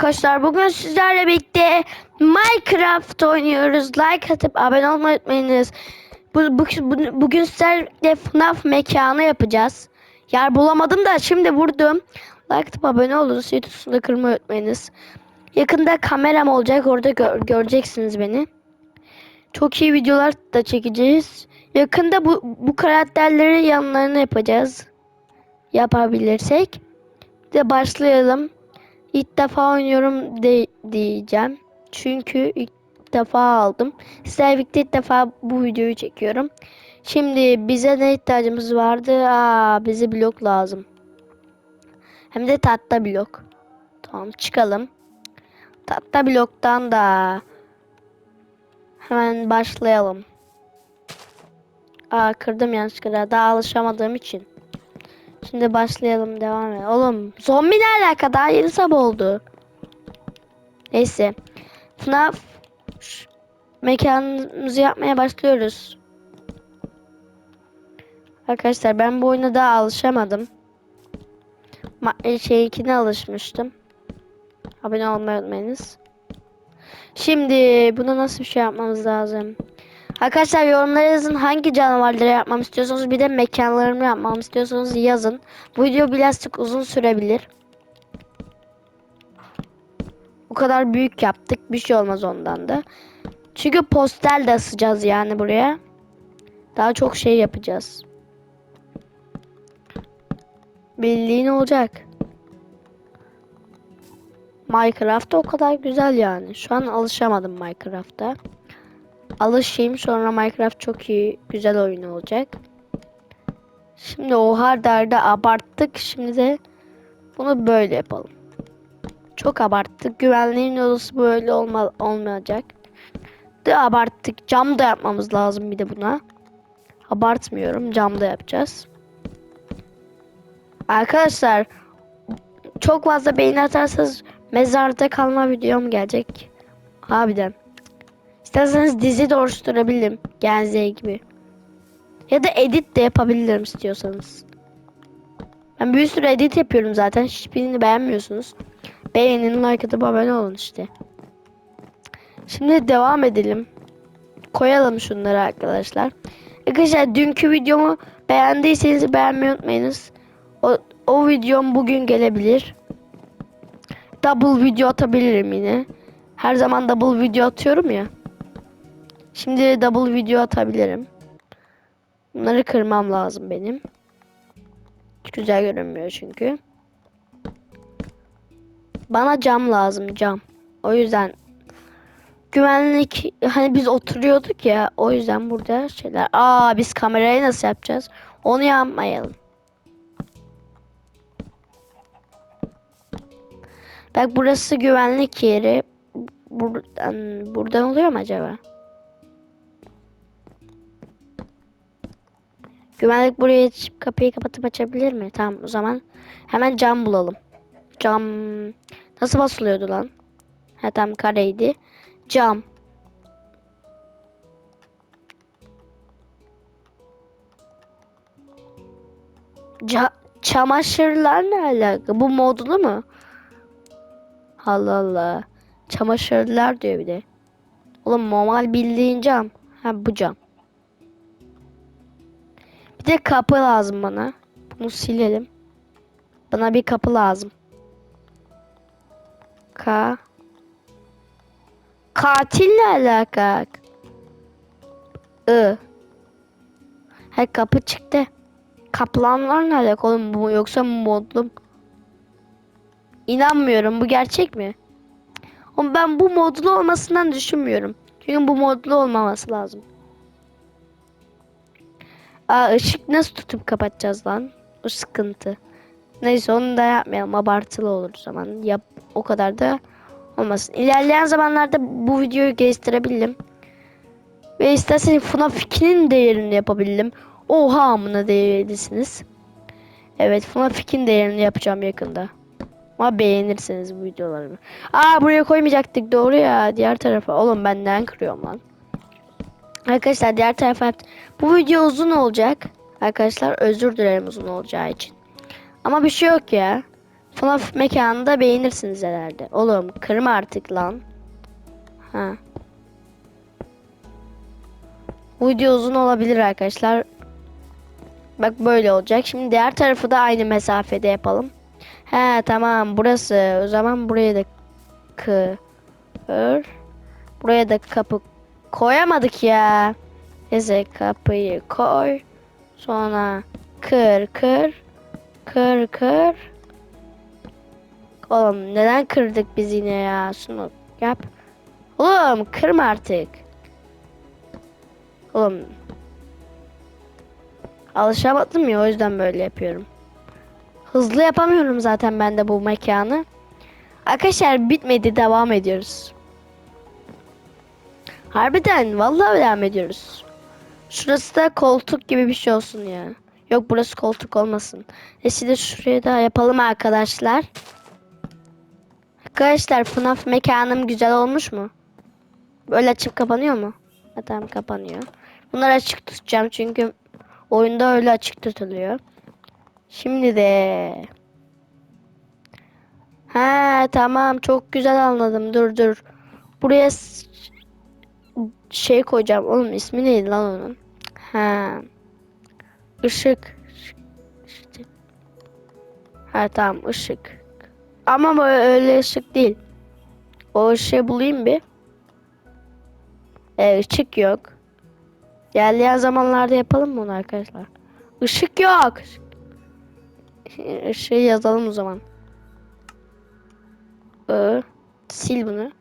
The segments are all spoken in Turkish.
arkadaşlar bugün sizlerle birlikte Minecraft oynuyoruz. Like atıp abone olmayı unutmayınız. Bu, bu, bu- bugün sizlerle FNAF mekanı yapacağız. Yer bulamadım da şimdi vurdum. Like atıp abone oluruz. YouTube'da kırmayı unutmayınız. Yakında kameram olacak. Orada gö- göreceksiniz beni. Çok iyi videolar da çekeceğiz. Yakında bu, bu karakterleri yanlarına yapacağız. Yapabilirsek. De başlayalım. İlk defa oynuyorum de diyeceğim. Çünkü ilk defa aldım. Birlikte ilk defa bu videoyu çekiyorum. Şimdi bize ne ihtiyacımız vardı? Aa, bize blok lazım. Hem de tahta blok. Tamam çıkalım. Tahta bloktan da hemen başlayalım. Aa kırdım yanlışlıkla. Daha alışamadığım için. Şimdi başlayalım devam edelim. Oğlum zombi ne yeni sabah oldu. Neyse. FNAF mekanımızı yapmaya başlıyoruz. Arkadaşlar ben bu oyuna daha alışamadım. Ma şeyinkine alışmıştım. Abone olmayı unutmayınız. Şimdi buna nasıl bir şey yapmamız lazım? Arkadaşlar yorumlara yazın hangi canavarları yapmam istiyorsanız bir de mekanlarımı yapmam istiyorsanız yazın. Bu video birazcık uzun sürebilir. Bu kadar büyük yaptık bir şey olmaz ondan da. Çünkü postel de asacağız yani buraya. Daha çok şey yapacağız. Bildiğin olacak. Minecraft o kadar güzel yani. Şu an alışamadım Minecraft'a alışayım sonra Minecraft çok iyi güzel oyun olacak. Şimdi o harderde abarttık. Şimdi de bunu böyle yapalım. Çok abarttık. Güvenliğin odası böyle olma, olmayacak. De abarttık. Cam da yapmamız lazım bir de buna. Abartmıyorum. Cam da yapacağız. Arkadaşlar çok fazla beğeni atarsanız mezarda kalma videom gelecek. Harbiden. İsterseniz dizi de oluşturabilirim. Genze gibi. Ya da edit de yapabilirim istiyorsanız. Ben bir sürü edit yapıyorum zaten. Hiçbirini beğenmiyorsunuz. Beğenin, like atıp abone olun işte. Şimdi devam edelim. Koyalım şunları arkadaşlar. Arkadaşlar dünkü videomu beğendiyseniz beğenmeyi unutmayınız. O, o videom bugün gelebilir. Double video atabilirim yine. Her zaman double video atıyorum ya. Şimdi double video atabilirim. Bunları kırmam lazım benim. Hiç güzel görünmüyor çünkü. Bana cam lazım cam. O yüzden güvenlik hani biz oturuyorduk ya o yüzden burada şeyler. Aa biz kamerayı nasıl yapacağız? Onu yapmayalım. Bak burası güvenlik yeri. Buradan buradan oluyor mu acaba? Güvenlik buraya geçip kapıyı kapatıp açabilir mi? Tamam o zaman hemen cam bulalım. Cam nasıl basılıyordu lan? Ha tam kareydi. Cam. Ca çamaşırlar ne alaka? Bu modlu mu? Allah Allah. Çamaşırlar diyor bir de. Oğlum normal bildiğin cam. Ha bu cam. De kapı lazım bana. Bunu silelim. Bana bir kapı lazım. K. Katil ne alaka? I. Ha kapı çıktı. Kaplanlar ne alaka oğlum bu yoksa modlu mu? İnanmıyorum bu gerçek mi? Ama ben bu modlu olmasından düşünmüyorum. Çünkü bu modlu olmaması lazım. Aa ışık nasıl tutup kapatacağız lan? O sıkıntı. Neyse onu da yapmayalım. Abartılı olur zaman. Yap o kadar da olmasın. İlerleyen zamanlarda bu videoyu geliştirebilirim. Ve isterseniz FNAF 2'nin değerini yapabildim. Oha amına değerisiniz. Evet FNAF 2'nin değerini yapacağım yakında. Ama beğenirseniz bu videolarımı. Aa buraya koymayacaktık doğru ya. Diğer tarafa. Oğlum benden kırıyorum lan. Arkadaşlar diğer tarafa. Bu video uzun olacak. Arkadaşlar özür dilerim uzun olacağı için. Ama bir şey yok ya. FNAF mekanını da beğenirsiniz herhalde. Oğlum kırma artık lan. Ha. Bu video uzun olabilir arkadaşlar. Bak böyle olacak. Şimdi diğer tarafı da aynı mesafede yapalım. He tamam burası. O zaman buraya da kır. Buraya da kapı koyamadık ya. Neyse kapıyı koy. Sonra kır kır. Kır kır. Oğlum neden kırdık biz yine ya? Şunu yap. Oğlum kırma artık. Oğlum. Alışamadım ya o yüzden böyle yapıyorum. Hızlı yapamıyorum zaten ben de bu mekanı. Arkadaşlar bitmedi devam ediyoruz. Harbiden vallahi devam ediyoruz. Şurası da koltuk gibi bir şey olsun ya. Yok burası koltuk olmasın. Neyse de şuraya da yapalım arkadaşlar. Arkadaşlar FNAF mekanım güzel olmuş mu? Böyle açıp kapanıyor mu? Ha, tamam kapanıyor. Bunları açık tutacağım çünkü oyunda öyle açık tutuluyor. Şimdi de Ha tamam çok güzel anladım. Dur dur. Buraya şey koyacağım. Oğlum ismi neydi lan onun? Ha. Işık. Ha tamam ışık. Ama öyle ışık değil. O ışığı bulayım bir. Ee, ışık yok. İlerleyen zamanlarda yapalım mı onu arkadaşlar? Işık yok. Işığı yazalım o zaman. Ö, sil bunu.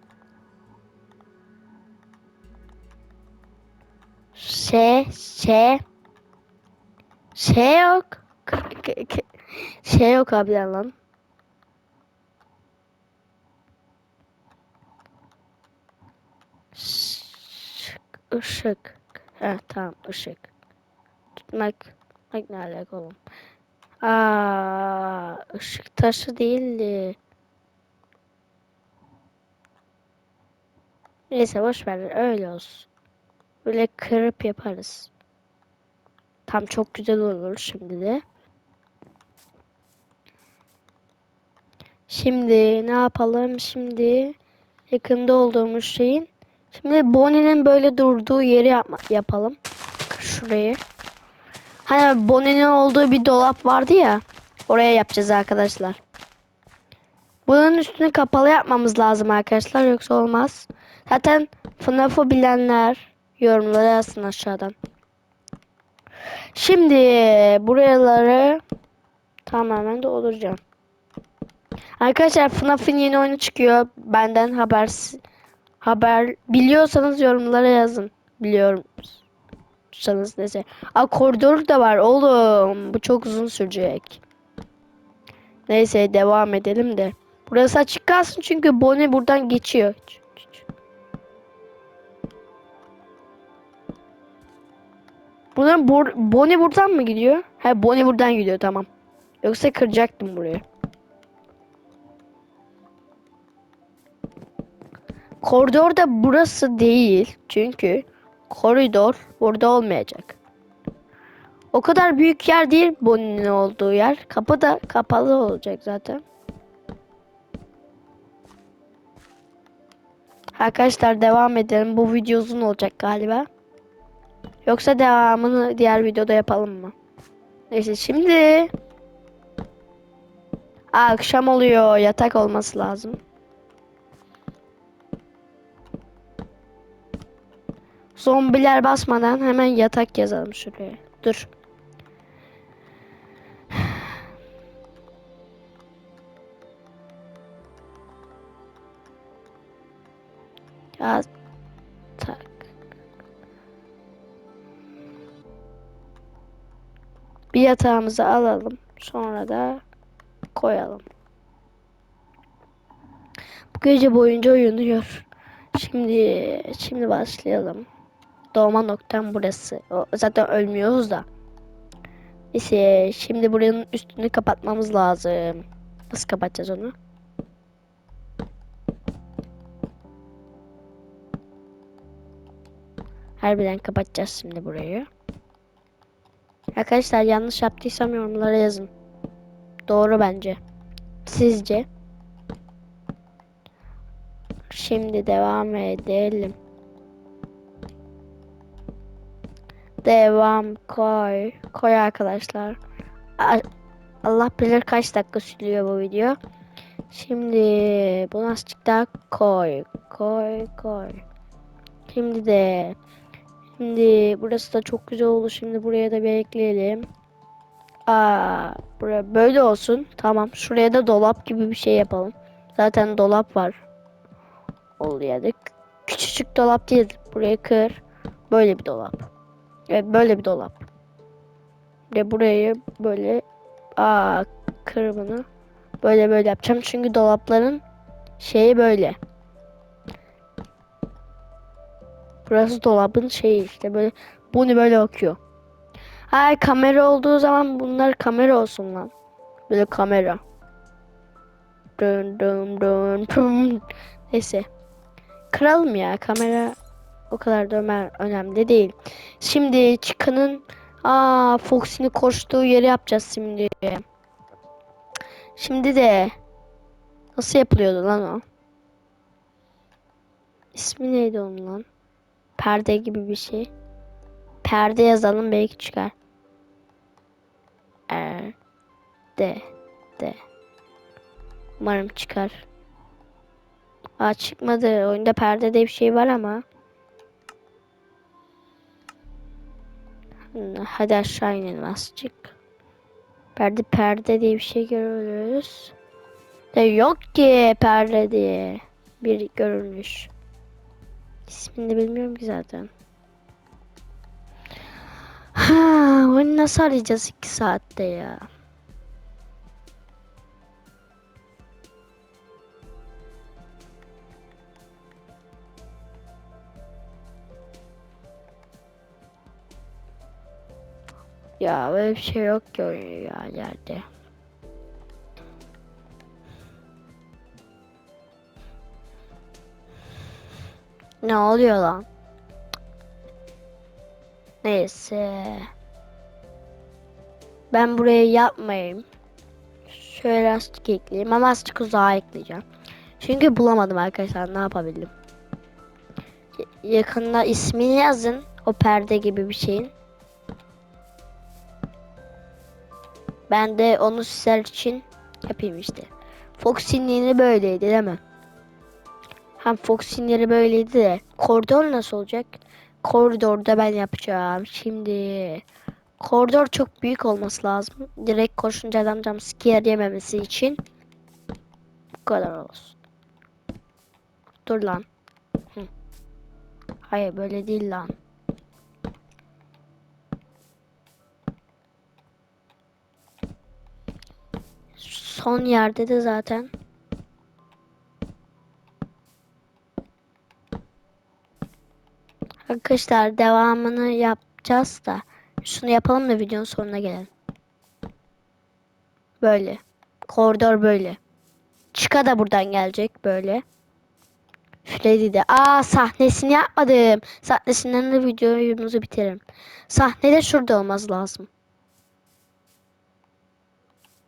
Şey, şey. Şey yok. Şey yok abi lan. Şık, ışık. Ha tamam ışık. Tutmak, tutmak ne alaka oğlum? Aa, ışık taşı değildi. Neyse boş ver öyle olsun. Böyle kırıp yaparız. Tam çok güzel olur şimdi de. Şimdi ne yapalım? Şimdi yakında olduğumuz şeyin. Şimdi Bonnie'nin böyle durduğu yeri yapma, yapalım. Şurayı. Hani Bonnie'nin olduğu bir dolap vardı ya. Oraya yapacağız arkadaşlar. Bunun üstünü kapalı yapmamız lazım arkadaşlar. Yoksa olmaz. Zaten FNAF'ı bilenler yorumlara yazsın aşağıdan. Şimdi buraları tamamen dolduracağım. Arkadaşlar FNAF'ın yeni oyunu çıkıyor. Benden haber haber biliyorsanız yorumlara yazın. Biliyorum. Sanız neyse. Aa koridor da var oğlum. Bu çok uzun sürecek. Neyse devam edelim de. Burası açık kalsın çünkü Bonnie buradan geçiyor. Buradan bur Bonnie buradan mı gidiyor? He Bonnie buradan gidiyor tamam. Yoksa kıracaktım burayı. Koridor da burası değil. Çünkü koridor burada olmayacak. O kadar büyük yer değil Bonnie'nin olduğu yer. Kapı da kapalı olacak zaten. Arkadaşlar devam edelim. Bu video uzun olacak galiba. Yoksa devamını diğer videoda yapalım mı? Neyse şimdi akşam oluyor. Yatak olması lazım. Zombiler basmadan hemen yatak yazalım şuraya. Dur. Yatak. Bir yatağımızı alalım. Sonra da koyalım. Bu gece boyunca uyunuyor. Şimdi şimdi başlayalım. Doğma noktam burası. Zaten ölmüyoruz da. Neyse şimdi buranın üstünü kapatmamız lazım. Nasıl kapatacağız onu? Harbiden kapatacağız şimdi burayı. Arkadaşlar yanlış yaptıysam yorumlara yazın. Doğru bence. Sizce? Şimdi devam edelim. Devam koy. Koy arkadaşlar. Allah bilir kaç dakika sürüyor bu video. Şimdi bu nasıl çıktı? Koy. Koy koy. Şimdi de Şimdi burası da çok güzel oldu. Şimdi buraya da bir ekleyelim. Aa, buraya böyle olsun. Tamam. Şuraya da dolap gibi bir şey yapalım. Zaten dolap var. Oldu yani. Küçücük dolap değil. Buraya kır. Böyle bir dolap. Evet böyle bir dolap. Ve burayı böyle aa kır. Böyle böyle yapacağım. Çünkü dolapların şeyi böyle. Burası dolabın şeyi işte böyle bunu böyle okuyor. Hayır kamera olduğu zaman bunlar kamera olsun lan. Böyle kamera. Dön dön dön dön. Neyse. Kıralım ya kamera o kadar da ömer- önemli değil. Şimdi çıkanın aa Foxy'nin koştuğu yeri yapacağız şimdi. Şimdi de nasıl yapılıyordu lan o? İsmi neydi onun lan? Perde gibi bir şey. Perde yazalım belki çıkar. Er de de. Umarım çıkar. Aa çıkmadı. Oyunda perde diye bir şey var ama. Hadi aşağı inelim azıcık. Perde perde diye bir şey görüyoruz. De yok ki perde diye bir görünüş. İsmini bilmiyorum ki zaten. Ha, onu nasıl arayacağız 2 saatte ya? Ya böyle bir şey yok ki ya yerde. Ne oluyor lan? Neyse. Ben buraya yapmayayım. Şöyle lastik ekleyeyim ama lastik uzağa ekleyeceğim. Çünkü bulamadım arkadaşlar ne yapabildim. Yakında ismini yazın. O perde gibi bir şeyin. Ben de onu sizler için yapayım işte. Yeri böyleydi değil mi? Hem Fox'in yeri böyleydi de koridor nasıl olacak? Koridorda ben yapacağım. Şimdi koridor çok büyük olması lazım. Direkt koşunca adam jumpscare yememesi için. Bu kadar olsun. Dur lan. Hı. Hayır böyle değil lan. Son yerde de zaten. Arkadaşlar devamını yapacağız da şunu yapalım da videonun sonuna gelelim. Böyle. Koridor böyle. Çıka da buradan gelecek böyle. Freddy de. Aa sahnesini yapmadım. Sahnesinden de videomuzu bitirelim. Sahne de şurada olması lazım.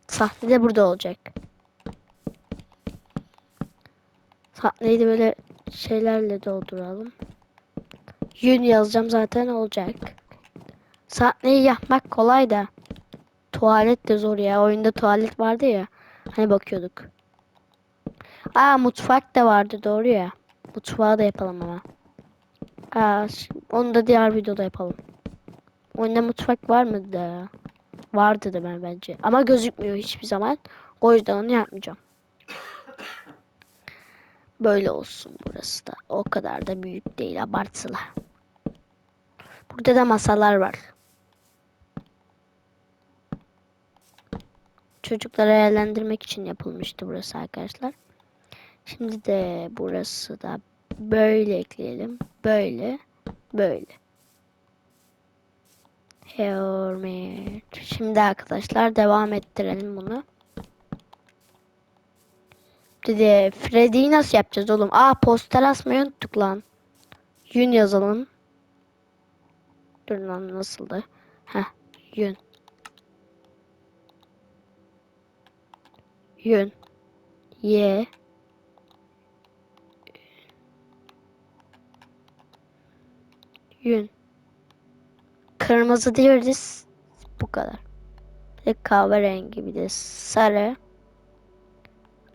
Sahne de burada olacak. Sahneyi de böyle şeylerle dolduralım. Yün yazacağım zaten olacak. Sahneyi yapmak kolay da. Tuvalet de zor ya. Oyunda tuvalet vardı ya. Hani bakıyorduk. Aa mutfak da vardı doğru ya. Mutfağı da yapalım ama. Aa, onu da diğer videoda yapalım. Oyunda mutfak var mıydı da? Vardı da ben bence. Ama gözükmüyor hiçbir zaman. O yüzden onu yapmayacağım. Böyle olsun burası da. O kadar da büyük değil abartılı. Burada da masalar var. Çocukları eğlendirmek için yapılmıştı burası arkadaşlar. Şimdi de burası da böyle ekleyelim. Böyle. Böyle. Helmet. Şimdi arkadaşlar devam ettirelim bunu. Bir de Freddy'yi nasıl yapacağız oğlum? Aa poster asmayı unuttuk lan. Yün yazalım. Dur lan nasıldı? Heh yün. Yün. Y Yün. Kırmızı diyoruz. Bu kadar. Bir kahverengi bir de sarı.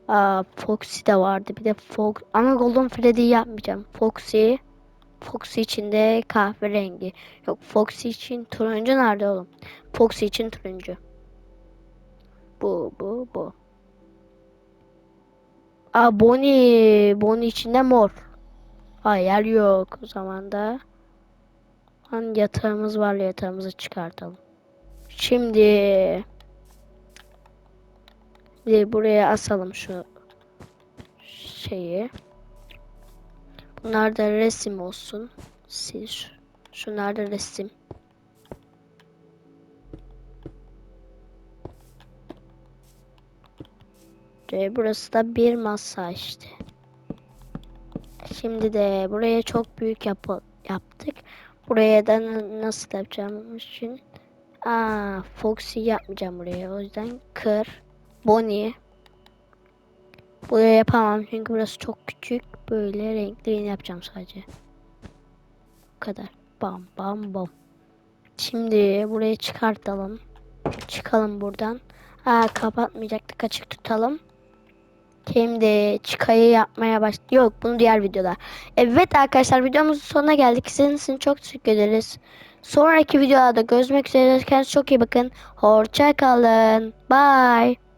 Aa, Foxy de vardı. Bir de Fox ama Golden Freddy yapmayacağım. Foxy. Foxy için de kahverengi. Yok Foxy için turuncu nerede oğlum? Foxy için turuncu. Bu bu bu. Aa Bonnie. Bonnie içinde mor. Hayır yok o zaman da. Lan yatağımız var yatağımızı çıkartalım. Şimdi bir buraya asalım şu şeyi. Bunlar da resim olsun. Sil şu. Şunlar da resim. Ve burası da bir masa işte. Şimdi de buraya çok büyük yapı yaptık. Buraya da na- nasıl yapacağım için Aa, Foxy yapmayacağım buraya. O yüzden kır. Bonnie. Buraya yapamam çünkü burası çok küçük. Böyle renklerini yapacağım sadece. Bu kadar. Bam bam bam. Şimdi burayı çıkartalım. Çıkalım buradan. Aa, kapatmayacaktık. Açık tutalım. Şimdi çıkayı yapmaya baş... Yok bunu diğer videoda. Evet arkadaşlar videomuzun sonuna geldik. Sizin için çok teşekkür ederiz. Sonraki videolarda görüşmek üzere. Kendinize çok iyi bakın. Hoşça kalın. Bye.